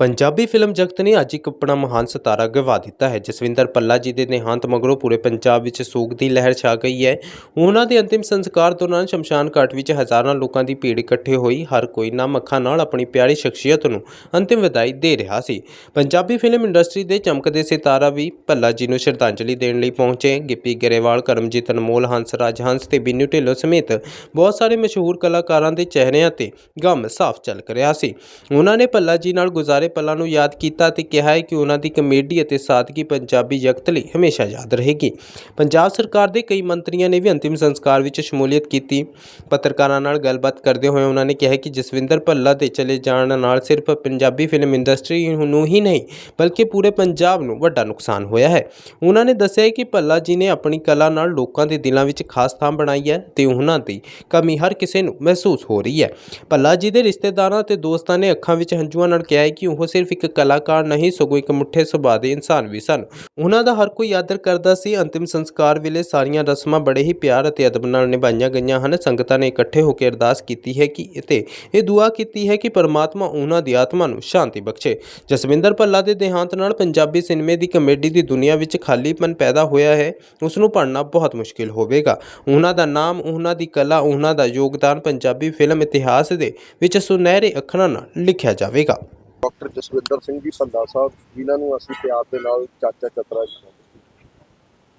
Punjabi film ਜਗਤ ਨੇ ਅੱਜ ਇੱਕ ਆਪਣਾ ਮਹਾਨ ਸਿਤਾਰਾ ਗਵਾ ਦਿੱਤਾ ਹੈ, ਜਸਵਿੰਦਰ ਪੱਲਾ ਜੀ ਦੇ ਦੇਹਾਂਤ ਮਗਰੋਂ ਪੂਰੇ ਪੰਜਾਬ ਵਿੱਚ ਸੋਗ ਦੀ ਲਹਿਰ ਛਾ ਗਈ ਹੈ। ਉਹਨਾਂ ਦੇ ਅੰਤਿਮ ਸੰਸਕਾਰ ਦੌਰਾਨ ਸ਼ਮਸ਼ਾਨ ਘਾਟ ਵਿੱਚ ਹਜ਼ਾਰਾਂ ਲੋਕਾਂ ਦੀ ਭੀੜ ਇਕੱਠੇ ਹੋਈ, ਹਰ ਕੋਈ ਨਾਮ ਅੱਖਾਂ ਨਾਲ ਆਪਣੀ ਪਿਆਰੀ ਸ਼ਖਸੀਅਤ ਨੂੰ ਅੰਤਿਮ ਵਿਦਾਈ ਦੇ ਰਿਹਾ ਸੀ। ਪੰਜਾਬੀ ਫਿਲਮ ਇੰਡਸਟਰੀ ਦੇ ਚਮਕਦੇ ਸਿਤਾਰਾ ਵੀ ਪੱਲਾ ਜੀ ਨੂੰ ਸ਼ਰਧਾਂਜਲੀ ਦੇਣ ਲਈ ਪਹੁੰਚੇ। ਗਿੱਪੀ ਗਰੇਵਾਲ, ਕਰਮਜੀਤ ਅਨਮੋਲ, ਹੰਸ ਰਾਜ ਹੰਸ ਤੇ ਬਿੰਨੂ ਢਿੱਲੋਂ ਸਮੇਤ ਬਹੁਤ ਸਾਰੇ ਮਸ਼ਹੂਰ ਕਲਾਕਾਰਾਂ ਦੇ ਚਿਹਰਿਆਂ ਤੇ ਗਮ ਸਾਫ਼ ਝਲਕ ਰਿਹਾ ਸੀ। ਉਹਨਾਂ ਨੇ ਪੱਲਾ ਜੀ ਨਾਲ ਗੁਜ਼ਾਰੇ ਪਲਾਂ ਨੂੰ ਯਾਦ ਕੀਤਾ ਤੇ ਕਿਹਾ ਹੈ ਕਿ ਉਹਨਾਂ ਦੀ ਕਮੇਡੀ ਅਤੇ ਸਾਦਗੀ ਪੰਜਾਬੀ ਜਗਤ ਲਈ ਹਮੇਸ਼ਾ ਯਾਦ ਰਹੇਗੀ। ਪੰਜਾਬ ਸਰਕਾਰ ਦੇ ਕਈ ਮੰਤਰੀਆਂ ਨੇ ਵੀ ਅੰਤਿਮ ਸੰਸਕਾਰ ਵਿੱਚ ਸ਼ਮੂਲੀਅਤ ਕੀਤੀ। ਪੱਤਰਕਾਰਾਂ ਨਾਲ ਗੱਲਬਾਤ ਕਰਦੇ ਹੋਏ ਉਹਨਾਂ ਨੇ ਕਿਹਾ ਕਿ ਜਸਵਿੰਦਰ ਭੱਲਾ ਦੇ ਚਲੇ ਜਾਣ ਨਾਲ ਸਿਰਫ ਪੰਜਾਬੀ ਫਿਲਮ ਇੰਡਸਟਰੀ ਨੂੰ ਹੀ ਨਹੀਂ, ਬਲਕਿ ਪੂਰੇ ਪੰਜਾਬ ਨੂੰ ਵੱਡਾ ਨੁਕਸਾਨ ਹੋਇਆ ਹੈ। ਉਹਨਾਂ ਨੇ ਦੱਸਿਆ ਕਿ ਭੱਲਾ ਜੀ ਨੇ ਆਪਣੀ ਕਲਾ ਨਾਲ ਲੋਕਾਂ ਦੇ ਦਿਲਾਂ ਵਿੱਚ ਖਾਸ ਥਾਂ ਬਣਾਈ ਹੈ ਤੇ ਉਹਨਾਂ ਦੀ ਕਮੀ ਹਰ ਕਿਸੇ ਨੂੰ ਮਹਿਸੂਸ ਹੋ ਰਹੀ ਹੈ। ਭੱਲਾ ਜੀ ਦੇ ਰਿਸ਼ਤੇਦਾਰਾਂ ਤੇ ਦੋਸਤਾਂ ਨੇ ਅੱਖਾਂ ਵਿੱਚ ਹੰਝੂਆਂ ਨਾਲ ਕਿਹਾ ਹੈ ਕਿ ਉਹ ਉਹ ਸਿਰਫ ਇੱਕ ਕਲਾਕਾਰ ਨਹੀਂ, ਸਗੋਂ ਇੱਕ ਮੁੱਠੇ ਸੁਭਾਅ ਦੇ ਇਨਸਾਨ ਵੀ ਸਨ। ਉਹਨਾਂ ਦਾ ਹਰ ਕੋਈ ਆਦਰ ਕਰਦਾ ਸੀ। ਅੰਤਿਮ ਸੰਸਕਾਰ ਵੇਲੇ ਸਾਰੀਆਂ ਰਸਮਾਂ ਬੜੇ ਹੀ ਪਿਆਰ ਅਤੇ ਅਦਬ ਨਾਲ ਨਿਭਾਈਆਂ ਗਈਆਂ ਹਨ। ਸੰਗਤਾਂ ਨੇ ਇਕੱਠੇ ਹੋ ਕੇ ਅਰਦਾਸ ਕੀਤੀ ਹੈ ਕਿ ਅਤੇ ਇਹ ਦੁਆ ਕੀਤੀ ਹੈ ਕਿ ਪਰਮਾਤਮਾ ਉਹਨਾਂ ਦੀ ਆਤਮਾ ਨੂੰ ਸ਼ਾਂਤੀ ਬਖਸ਼ੇ। ਜਸਵਿੰਦਰ ਭੱਲਾ ਦੇ ਦੇਹਾਂਤ ਨਾਲ ਪੰਜਾਬੀ ਸਿਨੇਮੇ ਦੀ ਕਮੇਡੀ ਦੀ ਦੁਨੀਆ ਵਿੱਚ ਖਾਲੀਪਨ ਪੈਦਾ ਹੋਇਆ ਹੈ। ਉਸ ਨੂੰ ਭਰਨਾ ਬਹੁਤ ਮੁਸ਼ਕਿਲ ਹੋਵੇਗਾ। ਉਹਨਾਂ ਦਾ ਨਾਮ, ਉਹਨਾਂ ਦੀ ਕਲਾ, ਉਹਨਾਂ ਦਾ ਯੋਗਦਾਨ ਪੰਜਾਬੀ ਫਿਲਮ ਇਤਿਹਾਸ ਦੇ ਵਿੱਚ ਸੁਨਹਿਰੇ ਅੱਖਰਾਂ ਨਾਲ ਲਿਖਿਆ ਜਾਵੇਗਾ। ਡਾਕਟਰ ਜਸਵਿੰਦਰ ਸਿੰਘ ਜੀ ਭੱਲਾ ਸਾਹਿਬ, ਜਿਨ੍ਹਾਂ ਨੂੰ ਅਸੀਂ ਪਿਆਰ ਦੇ ਨਾਲ ਚਾਚਾ ਚਤਰਾ ਜੀ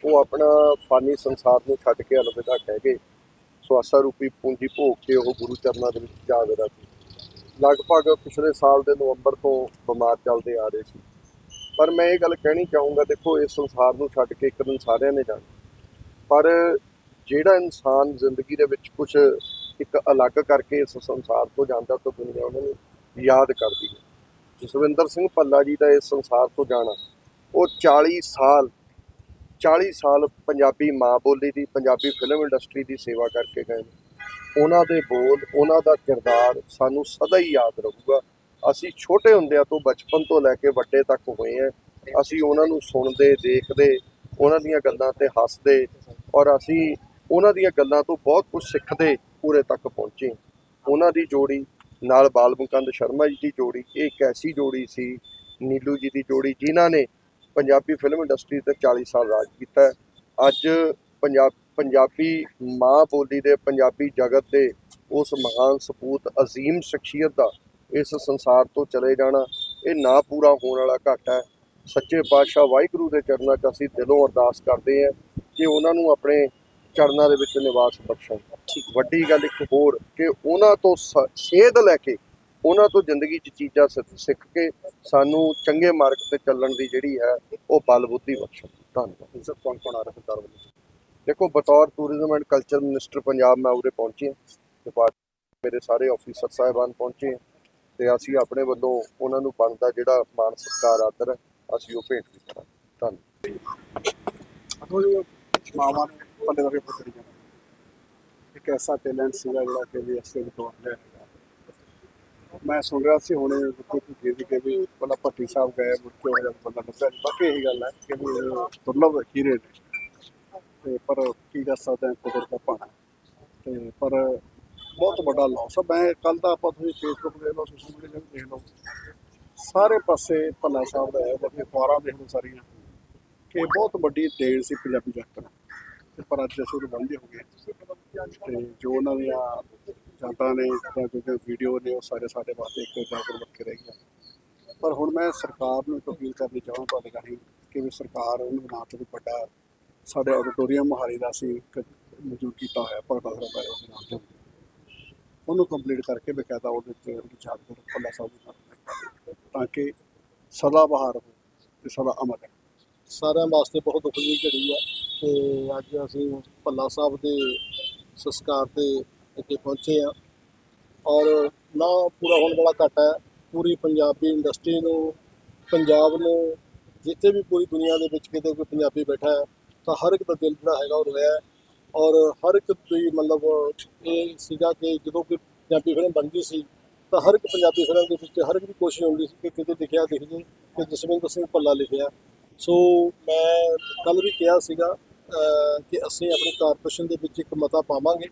ਉਹ ਆਪਣਾ ਫਾਨੀ ਸੰਸਾਰ ਨੂੰ ਛੱਡ ਕੇ ਅਲਵਿਦਾ ਕਹਿ ਗਏ। ਸਵਾਸਾ ਰੂਪੀ ਪੂੰਜੀ ਭੋਗ ਕੇ ਉਹ ਗੁਰੂ ਚਰਨਾਂ ਦੇ ਵਿੱਚ ਜਾ ਵੜਾ ਸੀ। ਲਗਭਗ ਪਿਛਲੇ ਸਾਲ ਦੇ ਨਵੰਬਰ ਤੋਂ ਬਿਮਾਰ ਚੱਲਦੇ ਆ ਰਹੇ ਸੀ। ਪਰ ਮੈਂ ਇਹ ਗੱਲ ਕਹਿਣੀ ਚਾਹੂੰਗਾ, ਦੇਖੋ, ਇਸ ਸੰਸਾਰ ਨੂੰ ਛੱਡ ਕੇ ਇੱਕ ਦਿਨ ਸਾਰਿਆਂ ਨੇ ਜਾਣਾ। ਪਰ ਜਿਹੜਾ ਇਨਸਾਨ ਜ਼ਿੰਦਗੀ ਦੇ ਵਿੱਚ ਕੁਝ ਇੱਕ ਅਲੱਗ ਕਰਕੇ ਇਸ ਸੰਸਾਰ ਤੋਂ ਜਾਂਦਾ ਤਾਂ ਦੁਨੀਆ ਉਹਨਾਂ ਨੂੰ ਯਾਦ ਕਰਦੀ ਹੈ। ਜਸਵਿੰਦਰ ਸਿੰਘ ਭੱਲਾ ਜੀ ਦਾ ਇਸ ਸੰਸਾਰ ਤੋਂ ਜਾਣਾ। ਉਹ 40 ਸਾਲ 40 ਸਾਲ ਪੰਜਾਬੀ ਮਾਂ ਬੋਲੀ ਦੀ, ਪੰਜਾਬੀ ਫਿਲਮ ਇੰਡਸਟਰੀ ਦੀ ਸੇਵਾ ਕਰਕੇ ਗਏ ਨੇ। ਉਹਨਾਂ ਦੇ ਬੋਲ, ਉਹਨਾਂ ਦਾ ਕਿਰਦਾਰ ਸਾਨੂੰ ਸਦਾ ਹੀ ਯਾਦ ਰਹੂਗਾ। ਅਸੀਂ ਛੋਟੇ ਹੁੰਦਿਆਂ ਤੋਂ ਬਚਪਨ ਤੋਂ ਲੈ ਕੇ ਵੱਡੇ ਤੱਕ ਹੋਏ ਆ ਅਸੀਂ ਉਹਨਾਂ ਨੂੰ ਸੁਣਦੇ, ਦੇਖਦੇ, ਉਹਨਾਂ ਦੀਆਂ ਗੱਲਾਂ ਤੇ ਹੱਸਦੇ ਔਰ ਅਸੀਂ ਉਹਨਾਂ ਦੀਆਂ ਗੱਲਾਂ ਤੋਂ ਬਹੁਤ ਕੁਝ ਸਿੱਖਦੇ ਪੂਰੇ ਤੱਕ ਪਹੁੰਚੇ। ਉਹਨਾਂ ਦੀ ਜੋੜੀ ਨਾਲ ਬਾਲਮੁਕੰਦ ਸ਼ਰਮਾ ਜੀ ਦੀ ਜੋੜੀ, ਇਹ ਇੱਕ ਐਸੀ ਜੋੜੀ ਸੀ, ਨੀਲੂ ਜੀ ਦੀ ਜੋੜੀ, ਜਿਨ੍ਹਾਂ ਨੇ ਪੰਜਾਬੀ ਫਿਲਮ ਇੰਡਸਟਰੀ ਤੇ 40 ਸਾਲ ਰਾਜ ਕੀਤਾ। ਅੱਜ ਪੰਜਾਬ ਪੰਜਾਬੀ ਮਾਂ ਬੋਲੀ ਦੇ, ਪੰਜਾਬੀ ਜਗਤ ਦੇ ਉਸ ਮਹਾਨ ਸਪੂਤ ਅਜ਼ੀਮ ਸ਼ਖਸੀਅਤ ਦਾ ਇਸ ਸੰਸਾਰ ਤੋਂ ਚਲੇ ਜਾਣਾ, ਇਹ ਨਾ ਪੂਰਾ ਹੋਣ ਵਾਲਾ ਘਾਟਾ ਹੈ। ਸੱਚੇ ਪਾਤਸ਼ਾਹ ਵਾਹਿਗੁਰੂ ਦੇ ਚਰਨਾਂ 'ਚ ਅਸੀਂ ਦਿਲੋਂ ਅਰਦਾਸ ਕਰਦੇ ਹਾਂ ਕਿ ਉਹਨਾਂ ਨੂੰ ਆਪਣੇ ਚਰਨਾਂ ਦੇ ਵਿੱਚ ਨਿਵਾਸ ਬਖਸ਼ਣ। ਵੱਡੀ ਗੱਲ ਇੱਕ ਹੋਰ ਕਿ ਉਹਨਾਂ ਤੋਂ ਸੇਧ ਲੈ ਕੇ ਉਹਨਾਂ ਤੋਂ ਜ਼ਿੰਦਗੀ 'ਚ ਚੀਜ਼ਾਂ ਸਿੱਖ- ਕੇ ਸਾਨੂੰ ਚੰਗੇ ਮਾਰਗ ਤੇ ਚੱਲਣ ਦੀ ਜਿਹੜੀ ਹੈ ਉਹ ਬਲ ਬੁੱਧੀ ਬਖਸ਼ਣ। ਧੰਨਵਾਦ। ਸਰ ਕੌਣ ਕੌਣ ਆ ਰਿਹਾ ਸਰਕਾਰ ਵੱਲੋਂ? ਦੇਖੋ ਬਤੌਰ tourism and culture minister Punjab ਮੈਂ ਉਰੇ ਪਹੁੰਚੇ ਹਾਂ। ਡਿਪਾਰਟਮੈਂਟ ਮੇਰੇ ਸਾਰੇ ਆਫੀਸਰ ਸਾਹਿਬਾਨ ਪਹੁੰਚੇ ਤੇ ਅਸੀਂ ਆਪਣੇ ਵੱਲੋਂ ਉਹਨਾਂ ਨੂੰ ਬਣਦਾ ਜਿਹੜਾ ਮਾਨ ਸਤਿਕਾਰ ਆਦਰ ਅਸੀਂ ਉਹ ਭੇਂਟ ਵੀ ਕਰਾਂਗੇ। ਧੰਨਵਾਦ। ਨੂੰ ਪੱਲੇ ਵਰਗੇ ਪੁੱਤਰੀ ਜਾਣਾ ਇੱਕ ਐਸਾ ਟੈਲੈਂਟ ਸੀਗਾ ਜਿਹੜਾ ਕਿ ਵੀ ਅਸਲੇ ਤੋਂ ਆਇਆ ਮੈਂ ਸੁਣ ਰਿਹਾ ਸੀ ਹੁਣੇ ਕੋਈ ਕੋਈ ਕਿ ਵੀ ਪਹਿਲਾਂ ਭੱਟੀ ਸਾਹਿਬ ਗਏ, ਮੁੜ ਕੇ ਉਹ ਬੰਦਾ ਦੱਸਿਆ ਬਾਕੀ ਇਹੀ ਗੱਲ ਹੈ ਕਿ ਵੀ ਦੁਰਲਭ ਹੀਰੇ ਨੇ। ਤੇ ਪਰ ਕੀ ਕਰ ਸਕਦੇ ਕੁਦਰਤ ਦਾ ਭਾਣਾ। ਤੇ ਪਰ ਬਹੁਤ ਵੱਡਾ ਲਾਸ ਹੈ ਮੈਂ ਕੱਲ ਦਾ ਆਪਾਂ ਤੁਸੀਂ ਫੇਸਬੁੱਕ ਦੇਖ ਲਓ ਸੋਸ਼ਲ ਮੀਡੀਆ ਤੇ ਦੇਖ ਲਓ। ਸਾਰੇ ਪਾਸੇ ਭੱਲਾ ਸਾਹਿਬ ਦਾ ਹੈ ਬਾਕੀ ਅਖਬਾਰਾਂ ਦੇਖ ਲਓ ਸਾਰੀਆਂ। ਕਿ ਬਹੁਤ ਵੱਡੀ ਦੇਣ ਸੀ ਪੰਜਾਬੀ ਜਗਤ ਨੂੰ। ਤੇ ਪਰ ਅੱਜ ਅਸੀਂ ਉਹ ਬੰਦੇ ਹੋ ਗਏ ਤੇ ਜੋ ਉਹਨਾਂ ਦੀਆਂ ਯਾਦਾਂ ਨੇ ਜਾਂ ਜੋ ਵੀਡੀਓ ਨੇ, ਉਹ ਸਾਰੇ ਸਾਡੇ ਵਾਸਤੇ ਇੱਕ ਜਾਗਰ ਬਣ ਕੇ ਰਹਿ ਗਈਆਂ। ਪਰ ਹੁਣ ਮੈਂ ਸਰਕਾਰ ਨੂੰ ਇੱਕ ਅਪੀਲ ਕਰਨੀ ਚਾਹਾਂ ਤੁਹਾਡੇ ਰਾਹੀਂ ਕਿ ਵੀ ਸਰਕਾਰ ਉਹਨੂੰ ਨਾ ਤੋਂ ਵੱਡਾ ਸਾਡੇ ਆਡੀਟੋਰੀਅਮ ਮੋਹਾਲੀ ਦਾ ਸੀ ਮਨਜ਼ੂਰ ਕੀਤਾ ਹੋਇਆ, ਭਗਤਾ ਸਰਾ ਬਾਰੇ ਦੇ ਨਾਮ ਤੇ ਉਹਨੂੰ ਕੰਪਲੀਟ ਕਰਕੇ ਬਕਾਇਦਾ ਉਹਦੇ ਤੇ ਉਹਦੀ ਯਾਦਗਾਰ ਪੱਲਾ ਸਾਹਿਬ ਦੀ ਤਾਂ ਕਿ ਸਦਾ ਬਹਾਰ ਹੋ ਤੇ ਸਦਾ ਅਮਰ ਹੈ ਸਾਰਿਆਂ ਵਾਸਤੇ ਬਹੁਤ ਦੁੱਖ ਦੀ ਘੜੀ ਹੈ। ਤੇ ਅੱਜ ਅਸੀਂ ਭੱਲਾ ਸਾਹਿਬ ਦੇ ਸੰਸਕਾਰ ਤੇ ਇੱਥੇ ਪਹੁੰਚੇ ਆ ਔਰ ਨਾ ਪੂਰਾ ਹੋਣ ਵਾਲਾ ਘਾਟਾ ਹੈ, ਪੂਰੀ ਪੰਜਾਬੀ ਇੰਡਸਟਰੀ ਨੂੰ, ਪੰਜਾਬ ਨੂੰ, ਜਿੱਥੇ ਵੀ ਪੂਰੀ ਦੁਨੀਆ ਦੇ ਵਿੱਚ ਕਿਤੇ ਕੋਈ ਪੰਜਾਬੀ ਬੈਠਾ ਹੈ, ਤਾਂ ਹਰ ਇੱਕ ਦਾ ਦਿਲ ਜਿਹੜਾ ਹੈਗਾ ਉਹ ਰੋਇਆ ਔਰ ਹਰ ਇੱਕ ਦੀ ਮਤਲਬ ਇਹ ਸੀਗਾ ਕਿ ਜਦੋਂ ਕੋਈ ਪੰਜਾਬੀ ਫਿਲਮ ਬਣਦੀ ਸੀ, ਤਾਂ ਹਰ ਇੱਕ ਪੰਜਾਬੀ ਫਿਲਮ ਦੇ ਵਿੱਚ ਹਰ ਇੱਕ ਦੀ ਕੋਸ਼ਿਸ਼ ਹੁੰਦੀ ਸੀ ਕਿ ਕਿਤੇ ਲਿਖਿਆ ਦਿਖ ਜੇ ਕਿ ਜਸਵਿੰਦਰ ਸਿੰਘ ਭੱਲਾ ਲਿਖਿਆ। ਸੋ ਮੈਂ ਕੱਲ ਵੀ ਕਿਹਾ ਸੀਗਾ ਕਿ ਅਸੀਂ ਆਪਣੀ ਕਾਰਪੋਰੇਸ਼ਨ ਦੇ ਵਿੱਚ ਇੱਕ ਮਤਾ ਪਾਵਾਂਗੇ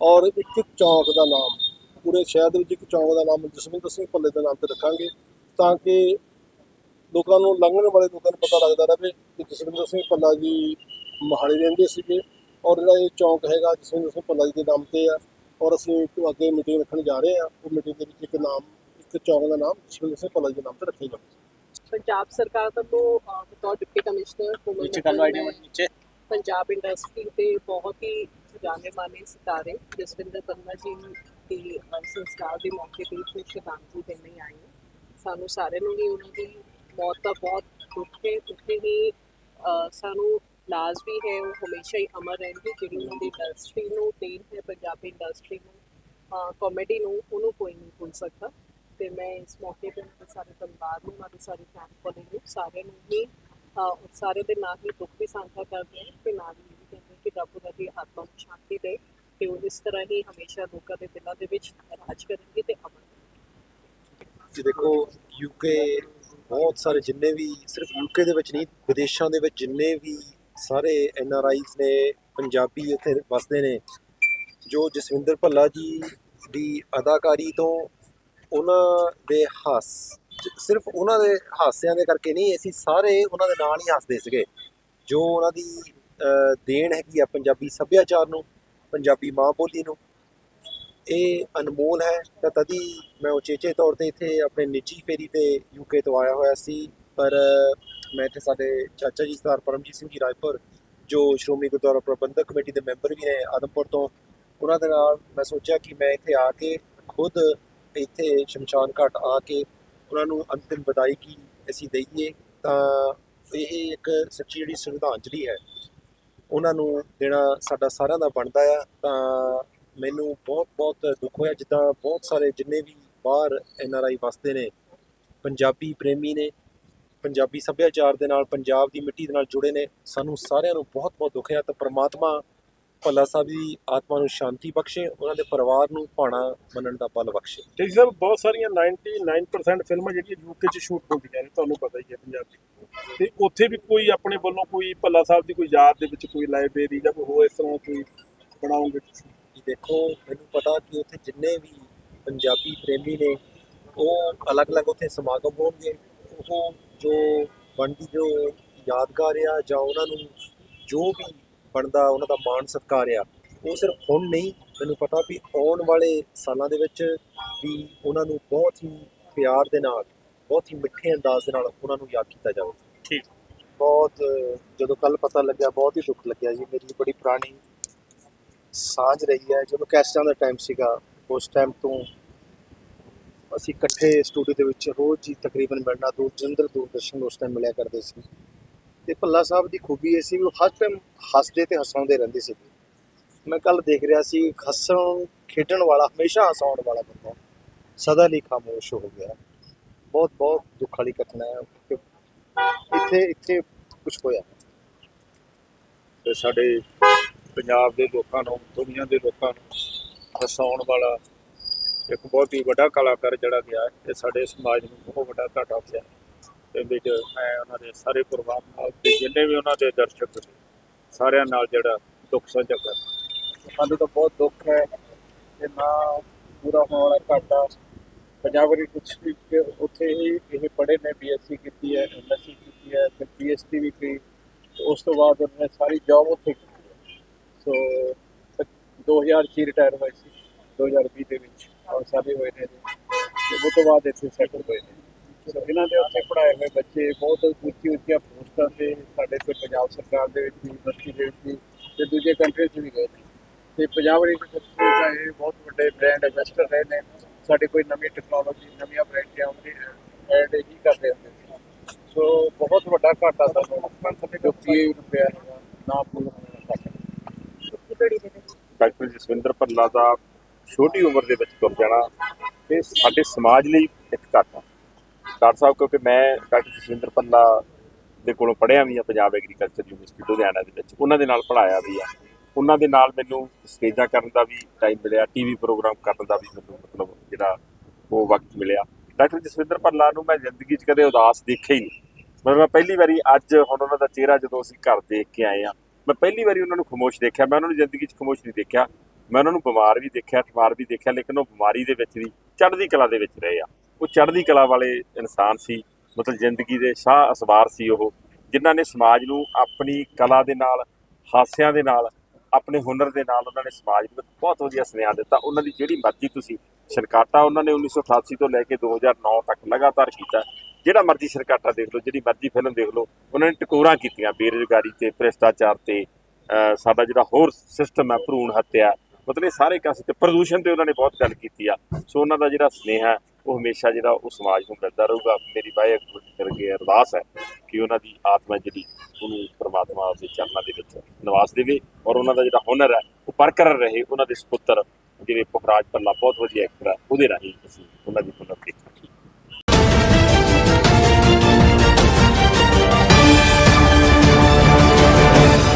ਔਰ ਇੱਕ ਚੌਂਕ ਦਾ ਨਾਮ ਪੂਰੇ ਸ਼ਹਿਰ ਦੇ ਵਿੱਚ ਇੱਕ ਚੌਂਕ ਦਾ ਨਾਮ ਜਸਵਿੰਦਰ ਸਿੰਘ ਭੱਲੇ ਦੇ ਨਾਮ ਤੇ ਰੱਖਾਂਗੇ ਤਾਂ ਕਿ ਲੋਕਾਂ ਨੂੰ ਲੰਘਣ ਵਾਲੇ ਲੋਕਾਂ ਨੂੰ ਪਤਾ ਲੱਗਦਾ ਰਹੇ ਕਿ ਜਸਵਿੰਦਰ ਸਿੰਘ ਭੱਲਾ ਜੀ ਮਹਾਲੀ ਰਹਿੰਦੇ ਸੀਗੇ ਔਰ ਜਿਹੜਾ ਇਹ ਚੌਂਕ ਹੈਗਾ ਜਸਵਿੰਦਰ ਸਿੰਘ ਭੱਲਾ ਜੀ ਦੇ ਨਾਮ ਤੇ ਆ ਔਰ ਅਸੀਂ ਇੱਕ ਅੱਗੇ ਮੀਟਿੰਗ ਰੱਖਣ ਜਾ ਰਹੇ ਹਾਂ ਉਹ ਮੀਟਿੰਗ ਦੇ ਵਿੱਚ ਇੱਕ ਨਾਮ ਇੱਕ ਚੌਂਕ ਦਾ ਨਾਮ ਜਸਵਿੰਦਰ ਸਿੰਘ ਭੱਲਾ ਜੀ ਦੇ ਨਾਮ ਤੇ ਰੱਖਿਆ ਜਾਵੇ। ਪੰਜਾਬ ਸਰਕਾਰ ਵੱਲੋਂ ਬਤੌਰ ਡਿਪਟੀ ਕਮਿਸ਼ਨਰ ਕੋਮਲ ਨੀਚੇ ਪੰਜਾਬ ਇੰਡਸਟਰੀ ਤੇ ਬਹੁਤ ਹੀ ਜਾਣੇ ਮਾਨੇ ਸਿਤਾਰੇ ਜਸਵਿੰਦਰ ਪੰਨਾ ਜੀ ਦੀ ਸੰਸਕਾਰ ਦੇ ਮੌਕੇ ਤੇ ਇੱਥੇ ਸ਼ਰਧਾਂਜਲੀ ਦੇਣ ਲਈ ਸਾਨੂੰ ਸਾਰਿਆਂ ਨੂੰ ਹੀ ਉਹਨਾਂ ਦੀ ਮੌਤ ਦਾ ਬਹੁਤ ਦੁੱਖ ਹੈ ਉੱਥੇ ਹੀ ਸਾਨੂੰ ਲਾਜ਼ ਵੀ ਹੈ, ਉਹ ਹਮੇਸ਼ਾ ਹੀ ਅਮਰ ਰਹਿਣਗੇ, ਜਿਹੜੀ ਉਹਨਾਂ ਦੀ ਇੰਡਸਟਰੀ ਨੂੰ ਦੇਣ ਹੈ, ਪੰਜਾਬੀ ਇੰਡਸਟਰੀ ਨੂੰ ਕਾਮੇਡੀ ਨੂੰ, ਉਹਨੂੰ ਕੋਈ ਨਹੀਂ ਭੁੱਲ ਸਕਦਾ। ਤੇ ਮੈਂ ਇਸ ਮੌਕੇ ਤੇ ਸਾਰੇ ਪਰਿਵਾਰ ਨੂੰ, ਉਹਨਾਂ ਦੀ ਫੈਮਿਲੀ ਨੂੰ, ਸਾਰਿਆਂ ਨੂੰ ਹੀ ਸਾਰੇ ਦੇ ਨਾਲ ਹੀ ਦੁੱਖ ਵੀ ਸਾਂਝਾ ਕਰਦੇ ਹਾਂ ਤੇ ਨਾਲ ਹੀ ਇਹ ਕਹਿੰਦੇ ਕਿ ਰੱਬ ਉਹਨਾਂ ਦੀ ਆਤਮਾ ਨੂੰ ਸ਼ਾਂਤੀ ਦੇ ਤੇ ਉਹ ਇਸ ਤਰ੍ਹਾਂ ਹੀ ਹਮੇਸ਼ਾ ਲੋਕਾਂ ਦੇ ਦਿਲਾਂ ਦੇ ਵਿੱਚ ਰਾਜ ਕਰਨਗੇ ਤੇ ਅਮਰ ਜੀ ਦੇਖੋ ਯੂਕੇ ਬਹੁਤ ਸਾਰੇ ਜਿੰਨੇ ਵੀ, ਸਿਰਫ ਯੂਕੇ ਦੇ ਵਿੱਚ ਨਹੀਂ, ਵਿਦੇਸ਼ਾਂ ਦੇ ਵਿੱਚ ਜਿੰਨੇ ਵੀ ਸਾਰੇ ਐਨ ਆਰ ਆਈਜ਼ ਨੇ, ਪੰਜਾਬੀ ਉੱਥੇ ਵਸਦੇ ਨੇ, ਜੋ ਜਸਵਿੰਦਰ ਭੱਲਾ ਜੀ ਦੀ ਅਦਾਕਾਰੀ ਤੋਂ ਉਹਨਾਂ ਦੇ ਹਾਸ ਸਿਰਫ ਉਹਨਾਂ ਦੇ ਹਾਸਿਆਂ ਦੇ ਕਰਕੇ ਨਹੀਂ, ਅਸੀਂ ਸਾਰੇ ਉਹਨਾਂ ਦੇ ਨਾਲ ਹੀ ਹੱਸਦੇ ਸੀਗੇ। ਜੋ ਉਹਨਾਂ ਦੀ ਦੇਣ ਹੈਗੀ ਆ ਪੰਜਾਬੀ ਸੱਭਿਆਚਾਰ ਨੂੰ, ਪੰਜਾਬੀ ਮਾਂ ਬੋਲੀ ਨੂੰ। ਇਹ ਅਨਮੋਲ ਹੈ। ਤਾਂ ਤਦੀ ਮੈਂ ਉਚੇਚੇ ਤੌਰ ਤੇ ਇੱਥੇ ਆਪਣੇ ਨਿੱਜੀ ਫੇਰੀ ਤੇ ਯੂਕੇ ਤੋਂ ਆਇਆ ਹੋਇਆ ਸੀ। ਪਰ ਮੈਂ ਇੱਥੇ ਸਾਡੇ ਚਾਚਾ ਜੀ ਸਰਦਾਰ ਪਰਮਜੀਤ ਸਿੰਘ ਜੀ ਰਾਏਪੁਰ, ਜੋ ਸ਼੍ਰੋਮਣੀ ਗੁਰਦੁਆਰਾ ਪ੍ਰਬੰਧਕ ਕਮੇਟੀ ਦੇ ਮੈਂਬਰ ਵੀ ਨੇ ਆਦਮਪੁਰ ਤੋਂ, ਉਹਨਾਂ ਦੇ ਨਾਲ ਮੈਂ ਸੋਚਿਆ ਕਿ ਮੈਂ ਇੱਥੇ ਆ ਕੇ ਖੁਦ ਇੱਥੇ ਸ਼ਮਸ਼ਾਨ ਘਾਟ ਆ ਕੇ ਉਹਨਾਂ ਨੂੰ ਅੰਤਿਮ ਵਿਦਾਈ ਕੀ ਅਸੀਂ ਦਈਏ, ਤਾਂ ਇਹ ਇੱਕ ਸੱਚੀ ਜਿਹੜੀ ਸ਼ਰਧਾਂਜਲੀ ਹੈ, ਉਹਨਾਂ ਨੂੰ ਦੇਣਾ ਸਾਡਾ ਸਾਰਿਆਂ ਦਾ ਬਣਦਾ ਆ, ਤਾਂ ਮੈਨੂੰ ਬਹੁਤ ਬਹੁਤ ਦੁੱਖ ਹੋਇਆ, ਜਿੱਦਾਂ ਬਹੁਤ ਸਾਰੇ ਜਿੰਨੇ ਵੀ ਬਾਹਰ ਐਨ ਆਰ ਆਈ ਵਸਦੇ ਨੇ, ਪੰਜਾਬੀ ਪ੍ਰੇਮੀ ਨੇ, ਪੰਜਾਬੀ ਸੱਭਿਆਚਾਰ ਦੇ ਨਾਲ, ਪੰਜਾਬ ਦੀ ਮਿੱਟੀ ਦੇ ਨਾਲ ਜੁੜੇ ਨੇ, ਸਾਨੂੰ ਸਾਰਿਆਂ ਨੂੰ ਬਹੁਤ ਬਹੁਤ ਦੁੱਖ ਹੈ ਤਾਂ ਪ੍ਰਮਾਤਮਾ ਭੱਲਾ ਸਾਹਿਬ ਦੀ ਆਤਮਾ ਨੂੰ ਸ਼ਾਂਤੀ ਬਖਸ਼ੇ ਉਹਨਾਂ ਦੇ ਪਰਿਵਾਰ ਨੂੰ ਭਾਣਾ ਮੰਨਣ ਦਾ ਬਲ ਬਖਸ਼ੇ। ਜੀ ਸਰ ਬਹੁਤ ਸਾਰੀਆਂ 99% ਫਿਲਮਾਂ ਜਿਹੜੀਆਂ ਯੂਕੇ 'ਚ ਸ਼ੂਟ ਹੁੰਦੀਆਂ ਨੇ ਤੁਹਾਨੂੰ ਪਤਾ ਹੀ ਹੈ ਪੰਜਾਬ। ਦੀ ਤੇ ਉੱਥੇ ਵੀ ਕੋਈ ਆਪਣੇ ਵੱਲੋਂ ਕੋਈ ਭੱਲਾ ਸਾਹਿਬ ਦੀ ਕੋਈ ਯਾਦ ਦੇ ਵਿੱਚ ਕੋਈ ਲਾਇਬ੍ਰੇਰੀ ਜਾਂ ਕੋਈ ਹੋਰ ਇਸ ਤਰ੍ਹਾਂ ਕੋਈ ਬਣਾਉਂਗੇ ਤੁਸੀਂ? ਦੇਖੋ ਮੈਨੂੰ ਪਤਾ ਕਿ ਉੱਥੇ ਜਿੰਨੇ ਵੀ ਪੰਜਾਬੀ ਪ੍ਰੇਮੀ ਨੇ ਉਹ ਅਲੱਗ-ਅਲੱਗ ਉੱਥੇ ਸਮਾਗਮ ਹੋਣਗੇ। ਉਹ ਜੋ ਬਣਦੀ ਜੋ ਯਾਦਗਾਰ ਆ ਜਾਂ ਉਹਨਾਂ ਨੂੰ ਜੋ ਵੀ ਬਣਦਾ ਉਹਨਾਂ ਦਾ ਮਾਣ ਸਤਿਕਾਰ ਆ। ਉਹ ਸਿਰਫ ਹੁਣ ਨਹੀਂ ਮੈਨੂੰ ਪਤਾ ਵੀ ਆਉਣ ਵਾਲੇ ਸਾਲਾਂ ਦੇ ਵਿੱਚ ਵੀ ਉਹਨਾਂ ਨੂੰ ਬਹੁਤ ਹੀ ਪਿਆਰ ਦੇ ਨਾਲ ਬਹੁਤ ਹੀ ਮਿੱਠੇ ਅੰਦਾਜ਼ ਦੇ ਨਾਲ ਉਹਨਾਂ ਨੂੰ ਯਾਦ ਕੀਤਾ ਜਾਵੇ। ਬਹੁਤ ਜਦੋਂ ਕੱਲ ਪਤਾ ਲੱਗਿਆ ਬਹੁਤ ਹੀ ਦੁੱਖ ਲੱਗਿਆ ਜੀ। ਮੇਰੀ ਬੜੀ ਪੁਰਾਣੀ ਸਾਂਝ ਰਹੀ ਹੈ। ਜਦੋਂ ਕੈਸਟਾਂ ਦਾ ਟਾਈਮ ਸੀਗਾ ਉਸ ਟਾਈਮ ਤੋਂ ਅਸੀਂ ਇਕੱਠੇ ਸਟੂਡੀਓ ਦੇ ਵਿੱਚ ਰੋਜ਼ ਹੀ ਤਕਰੀਬਨ ਮਿਲਣਾ ਦੂਰ ਜਲੰਧਰ ਦੂਰਦਰਸ਼ਨ ਉਸ ਟਾਈਮ ਮਿਲਿਆ ਕਰਦੇ ਸੀ। ਤੇ ਭੱਲਾ ਸਾਹਿਬ ਦੀ ਖੂਬੀ ਇਹ ਸੀ ਵੀ ਉਹ ਹਰ ਟਾਈਮ ਹੱਸਦੇ ਤੇ ਹਸਾਉਂਦੇ ਰਹਿੰਦੇ ਸੀ। ਮੈਂ ਕੱਲ ਦੇਖ ਰਿਹਾ ਸੀ ਹੱਸਣ ਖੇਡਣ ਵਾਲਾ, ਹਮੇਸ਼ਾ ਹਸਾਉਣ ਵਾਲਾ ਬੰਦਾ। ਸਦਾ ਲਈ ਖਾਮੋਸ਼ ਹੋ ਗਿਆ। ਬਹੁਤ ਬਹੁਤ ਦੁੱਖ ਵਾਲੀ ਘਟਨਾ ਹੈ, ਕਿ ਇੱਥੇ ਇੱਥੇ ਕੁਝ ਹੋਇਆ। ਤੇ ਸਾਡੇ ਪੰਜਾਬ ਦੇ ਲੋਕਾਂ ਨੂੰ, ਦੁਨੀਆ ਦੇ ਲੋਕਾਂ ਨੂੰ ਹਸਾਉਣ ਵਾਲਾ ਇੱਕ ਬਹੁਤ ਹੀ ਵੱਡਾ ਕਲਾਕਾਰ ਜਿਹੜਾ ਗਿਆ, ਇਹ ਸਾਡੇ ਸਮਾਜ ਨੂੰ ਬਹੁਤ ਵੱਡਾ ਘਾਟਾ ਪਿਆ ਤੇ ਵਿੱਚ ਮੈਂ ਉਹਨਾਂ ਦੇ ਸਾਰੇ ਪਰਿਵਾਰ ਨਾਲ ਤੇ ਜਿੰਨੇ ਵੀ ਉਹਨਾਂ ਦੇ ਦਰਸ਼ਕ ਸੀ ਸਾਰਿਆਂ ਨਾਲ ਜਿਹੜਾ ਦੁੱਖ ਸਾਂਝਾ ਕਰ ਸਾਨੂੰ ਤਾਂ ਬਹੁਤ ਦੁੱਖ ਹੈ ਕਿ ਨਾ ਪੂਰਾ ਹੋਣ ਵਾਲਾ ਘਾਟਾ ਪੰਜਾਬ ਵਿੱਚ ਕੁਝ ਵੀ ਉੱਥੇ ਹੀ ਇਹ ਪੜ੍ਹੇ ਨੇ ਬੀਐਸਸੀ ਕੀਤੀ ਹੈ ਐਮਐਸਸੀ ਕੀਤੀ ਹੈ, ਫਿਰ ਪੀਐਚਡੀ ਵੀ ਕੀਤੀ, ਤੇ ਉਸ ਤੋਂ ਬਾਅਦ ਉਹਨੇ ਸਾਰੀ ਜੌਬ ਉੱਥੇ ਕੀਤੀ ਹੈ। ਸੋ 2000 ਚ ਰਿਟਾਇਰ ਹੋਏ ਸੀ 2020 ਦੇ ਵਿੱਚ, ਔਰ ਸਾਰੇ ਹੋਏ ਨੇ ਜੀ। ਤੇ ਉਸ ਤੋਂ ਬਾਅਦ ਇੱਥੇ ਸੈਟਲ ਹੋਏ ਨੇ ਇਹਨਾਂ ਦੇ ਉੱਥੇ ਪੜ੍ਹਾਏ ਹੋਏ ਬੱਚੇ ਬਹੁਤ ਉੱਚੀ ਉੱਚੀਆਂ ਪੋਸਟਾਂ ਤੇ ਸਾਡੇ ਕੋਲ ਪੰਜਾਬ ਸਰਕਾਰ ਦੇ ਵਿੱਚ ਯੂਨੀਵਰਸਿਟੀ ਦੇ ਵਿੱਚ ਵੀ ਤੇ ਦੂਜੇ ਕੰਟਰੀ 'ਚ ਵੀ ਗਏ ਨੇ। ਤੇ ਪੰਜਾਬ ਯੂਨੀਵਰਸਿਟੀ ਦਾ ਇਹ ਬਹੁਤ ਵੱਡੇ ਬ੍ਰਾਂਡ ਇਨਵੈਸਟਰ ਰਹੇ ਨੇ। ਸਾਡੇ ਕੋਈ ਨਵੀਂ ਟੈਕਨੋਲੋਜੀ ਨਵੀਆਂ ਬ੍ਰਾਂਡਾਂ ਆਉਂਦੀ ਐਡ ਹੀ ਕਰਦੇ ਹੁੰਦੇ ਸੀ ਸੋ ਬਹੁਤ ਵੱਡਾ ਘਾਟਾ ਸਾਨੂੰ ਜੋ ਪੀਏ ਰੁਪਿਆ ਨਾ ਪੂਰਾ ਹੋਣਾ ਡਾਕਟਰ ਜਸਵਿੰਦਰ ਭੱਲਾ ਦਾ ਛੋਟੀ ਉਮਰ ਦੇ ਵਿੱਚ ਤੁਰ ਜਾਣਾ ਇਹ ਸਾਡੇ ਸਮਾਜ ਲਈ ਇੱਕ ਘਾਟਾ ਡਾਕਟਰ ਸਾਹਿਬ, ਕਿਉਂਕਿ ਮੈਂ ਡਾਕਟਰ ਜਸਵਿੰਦਰ ਭੱਲਾ ਦੇ ਕੋਲੋਂ ਪੜ੍ਹਿਆ ਵੀ ਆ ਪੰਜਾਬ ਐਗਰੀਕਲਚਰ ਯੂਨੀਵਰਸਿਟੀ ਲੁਧਿਆਣਾ ਦੇ ਵਿੱਚ। ਉਹਨਾਂ ਦੇ ਨਾਲ ਪੜ੍ਹਾਇਆ ਵੀ ਆ। ਉਹਨਾਂ ਦੇ ਨਾਲ ਮੈਨੂੰ ਸਟੇਜਾਂ ਕਰਨ ਦਾ ਵੀ ਟਾਈਮ ਮਿਲਿਆ ਟੀਵੀ ਪ੍ਰੋਗਰਾਮ ਕਰਨ ਦਾ ਵੀ ਮੈਨੂੰ ਮਤਲਬ ਜਿਹੜਾ ਉਹ ਵਕਤ ਮਿਲਿਆ। ਡਾਕਟਰ ਜਸਵਿੰਦਰ ਭੱਲਾ ਨੂੰ ਮੈਂ ਜ਼ਿੰਦਗੀ 'ਚ ਕਦੇ ਉਦਾਸ ਦੇਖਿਆ ਹੀ ਨਹੀਂ। ਮਤਲਬ ਮੈਂ ਪਹਿਲੀ ਵਾਰੀ ਅੱਜ ਹੁਣ ਉਹਨਾਂ ਦਾ ਚਿਹਰਾ ਜਦੋਂ ਅਸੀਂ ਘਰ ਦੇਖ ਕੇ ਆਏ ਆ, ਮੈਂ ਪਹਿਲੀ ਵਾਰੀ ਉਹਨਾਂ ਨੂੰ ਖਮੋਸ਼ ਦੇਖਿਆ। ਮੈਂ ਉਹਨਾਂ ਨੂੰ ਜ਼ਿੰਦਗੀ 'ਚ ਖਮੋਸ਼ ਨਹੀਂ ਦੇਖਿਆ। ਮੈਂ ਉਹਨਾਂ ਨੂੰ ਬਿਮਾਰ ਵੀ ਦੇਖਿਆ ਠਮਾਰ ਵੀ ਦੇਖਿਆ, ਲੇਕਿਨ ਉਹ ਬਿਮਾਰੀ ਦੇ ਵਿੱਚ ਵੀ, ਚੜ੍ਹਦੀ ਕਲਾ ਦੇ ਵਿੱਚ ਰਹੇ ਆ। ਉਹ ਚੜ੍ਹਦੀ ਕਲਾ ਵਾਲੇ ਇਨਸਾਨ ਸੀ, ਮਤਲਬ ਜ਼ਿੰਦਗੀ ਦੇ ਸ਼ਾਹ ਅਸਵਾਰ ਸੀ ਉਹ, ਜਿਨ੍ਹਾਂ ਨੇ ਸਮਾਜ ਨੂੰ ਆਪਣੀ ਕਲਾ ਦੇ ਨਾਲ, ਹਾਸਿਆਂ ਦੇ ਨਾਲ, ਆਪਣੇ ਹੁਨਰ ਦੇ ਨਾਲ ਉਹਨਾਂ ਨੇ ਸਮਾਜ ਨੂੰ ਬਹੁਤ ਵਧੀਆ ਸੁਨੇਹਾ ਦਿੱਤਾ। ਉਹਨਾਂ ਦੀ ਜਿਹੜੀ ਮਰਜ਼ੀ ਤੁਸੀਂ ਸ਼ਰਕਾਟਾ ਉਹਨਾਂ ਨੇ 1988 ਤੋਂ ਲੈ ਕੇ 2009 ਤੱਕ ਲਗਾਤਾਰ ਕੀਤਾ। ਜਿਹੜਾ ਮਰਜ਼ੀ ਸ਼ਰਕਾਟਾ ਦੇਖ ਲਓ, ਜਿਹੜੀ ਮਰਜ਼ੀ ਫਿਲਮ ਦੇਖ ਲਓ, ਉਹਨਾਂ ਨੇ ਟਕੋਰਾਂ ਕੀਤੀਆਂ, ਬੇਰੁਜ਼ਗਾਰੀ ਤੇ, ਭ੍ਰਿਸ਼ਟਾਚਾਰ ਤੇ ਸਾਡਾ ਜਿਹੜਾ ਹੋਰ ਸਿਸਟਮ ਹੈ, ਭਰੂਣ ਹੱਤਿਆ, ਮਤਲਬ ਇਹ ਸਾਰੇ ਕਾਸੇ ਤੇ ਪ੍ਰਦੂਸ਼ਣ ਤੇ ਉਹਨਾਂ ਨੇ ਬਹੁਤ ਗੱਲ ਕੀਤੀ ਆ। ਸੋ ਉਹਨਾਂ ਦਾ ਜਿਹੜਾ ਸੁਨੇਹਾ ਉਹ ਹਮੇਸ਼ਾ ਜਿਹੜਾ ਉਹ ਸਮਾਜ ਨੂੰ ਮਿਲਦਾ ਰਹੂਗਾ। ਮੇਰੀ ਵਾਹਿਗੁਰੂ ਕਰਕੇ ਅਰਦਾਸ ਹੈ ਕਿ ਉਹਨਾਂ ਦੀ ਆਤਮਾ ਜਿਹੜੀ ਉਹਨੂੰ ਪ੍ਰਮਾਤਮਾ ਦੇ ਚਰਨਾਂ ਦੇ ਵਿੱਚ ਨਿਵਾਸ ਦੇਵੇ ਔਰ ਉਹਨਾਂ ਦਾ ਜਿਹੜਾ ਹੁਨਰ ਹੈ, ਉਹ ਬਰਕਰਾਰ ਰਹੇ। ਉਹਨਾਂ ਦੇ ਸੁਪੁੱਤਰ ਜਿਹੜੇ ਪੁਖਰਾਜ ਪੱਲਾ ਬਹੁਤ ਵਧੀਆ ਐਕਟਰ ਹੈ ਉਹਦੇ ਰਾਹੀਂ ਅਸੀਂ ਉਹਨਾਂ ਦੀ ਹੁਨਰ